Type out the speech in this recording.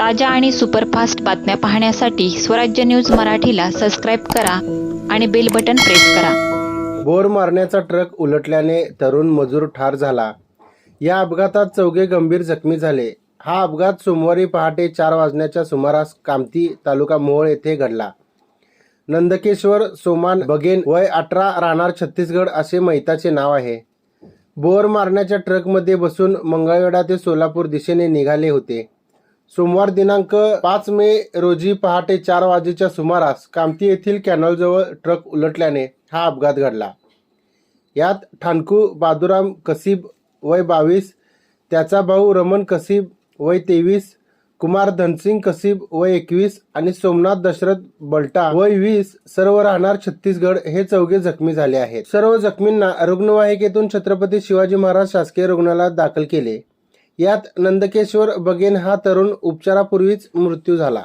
ताज्या आणि सुपरफास्ट बातम्या पाहण्यासाठी स्वराज्य न्यूज मराठीला सबस्क्राईब करा आणि बेल बटन प्रेस करा. बोर मारण्याचा ट्रक उलटल्याने तरुण मजूर ठार झाला. या अपघातात चौघे गंभीर जखमी झाले. हा अपघात सोमवारी पहाटे चार वाजण्याच्या सुमारास कामती तालुका मोहोळ येथे घडला. नंदकेश्वर सोमान बगेन वय अठरा राहणार छत्तीसगड असे मैताचे नाव आहे. बोर मारण्याच्या ट्रकमध्ये बसून मंगळवेढा ते सोलापूर दिशेने निघाले होते. सोमवार दिनांक पाच मे रोजी पहाटे चार वाजेच्या सुमारास कामती येथील कॅनॉलजवळ ट्रक उलटल्याने हा अपघात घडला. यात ठाणकू बादुराम कसीब वय बावीस त्याचा भाऊ रमण कसीब वय तेवीस कुमार धनसिंग कसीब वय एकवीस आणि सोमनाथ दशरथ बलटा वय वीस सर्व राहणार छत्तीसगड हे चौघे जखमी झाले आहेत. सर्व जखमींना रुग्णवाहिकेतून छत्रपती शिवाजी महाराज शासकीय रुग्णालयात दाखल केले. यात नंदकेश्वर बगेन हा तरुण उपचारापूर्वीच मृत्यू झाला.